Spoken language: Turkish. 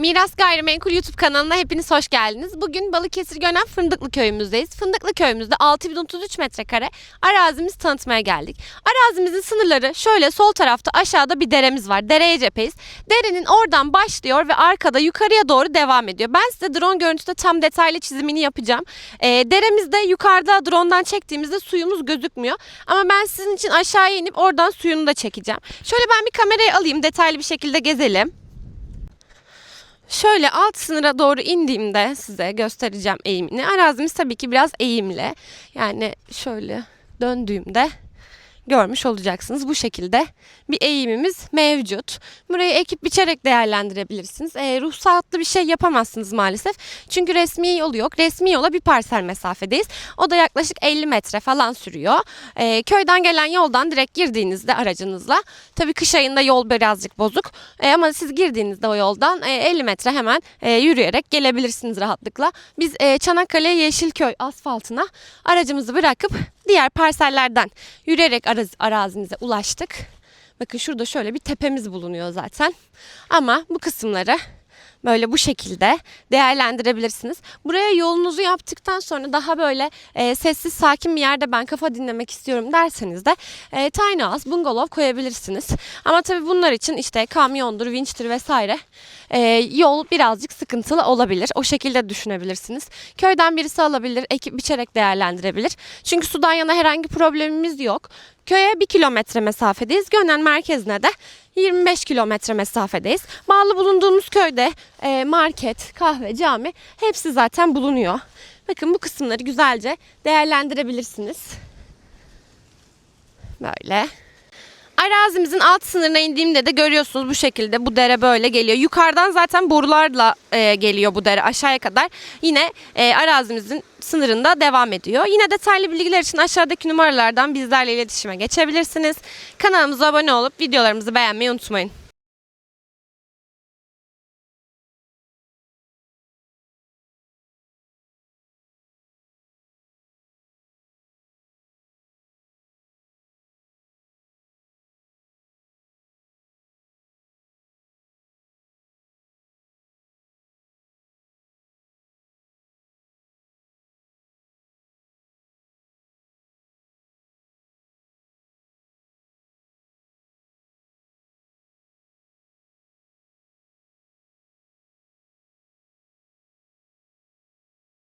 Miras Gayrimenkul YouTube kanalına hepiniz hoş geldiniz. Bugün Balıkesir Gönen Fındıklı köyümüzdeyiz. Fındıklı köyümüzde 6033 metrekare arazimizi tanıtmaya geldik. Arazimizin sınırları şöyle sol tarafta aşağıda bir deremiz var. Dereye cepheyiz. Derenin oradan başlıyor ve arkada yukarıya doğru devam ediyor. Ben size drone görüntüde tam detaylı çizimini yapacağım. Ee, deremizde yukarıda drone'dan çektiğimizde suyumuz gözükmüyor. Ama ben sizin için aşağıya inip oradan suyunu da çekeceğim. Şöyle ben bir kamerayı alayım detaylı bir şekilde gezelim. Şöyle alt sınıra doğru indiğimde size göstereceğim eğimini. Arazimiz tabii ki biraz eğimli. Yani şöyle döndüğümde görmüş olacaksınız. Bu şekilde bir eğimimiz mevcut. Burayı ekip biçerek değerlendirebilirsiniz. E, ruhsatlı bir şey yapamazsınız maalesef. Çünkü resmi yolu yok. Resmi yola bir parsel mesafedeyiz. O da yaklaşık 50 metre falan sürüyor. E, köyden gelen yoldan direkt girdiğinizde aracınızla. Tabii kış ayında yol birazcık bozuk. E, ama siz girdiğinizde o yoldan e, 50 metre hemen e, yürüyerek gelebilirsiniz rahatlıkla. Biz e, Çanakkale Yeşilköy asfaltına aracımızı bırakıp diğer parsellerden yürüyerek araz- arazimize ulaştık. Bakın şurada şöyle bir tepemiz bulunuyor zaten. Ama bu kısımları böyle bu şekilde değerlendirebilirsiniz. Buraya yolunuzu yaptıktan sonra daha böyle e, sessiz sakin bir yerde ben kafa dinlemek istiyorum derseniz de e, tiny house, bungalov koyabilirsiniz. Ama tabii bunlar için işte kamyondur, vinçtir vesaire e, yol birazcık sıkıntılı olabilir. O şekilde düşünebilirsiniz. Köyden birisi alabilir, ekip biçerek değerlendirebilir. Çünkü sudan yana herhangi problemimiz yok. Köye bir kilometre mesafedeyiz. Gönen merkezine de 25 kilometre mesafedeyiz. Bağlı bulunduğumuz köyde e, market, kahve, cami hepsi zaten bulunuyor. Bakın bu kısımları güzelce değerlendirebilirsiniz. Böyle. Arazimizin alt sınırına indiğimde de görüyorsunuz bu şekilde bu dere böyle geliyor. Yukarıdan zaten borularla e, geliyor bu dere aşağıya kadar. Yine e, arazimizin sınırında devam ediyor. Yine detaylı bilgiler için aşağıdaki numaralardan bizlerle iletişime geçebilirsiniz. Kanalımıza abone olup videolarımızı beğenmeyi unutmayın.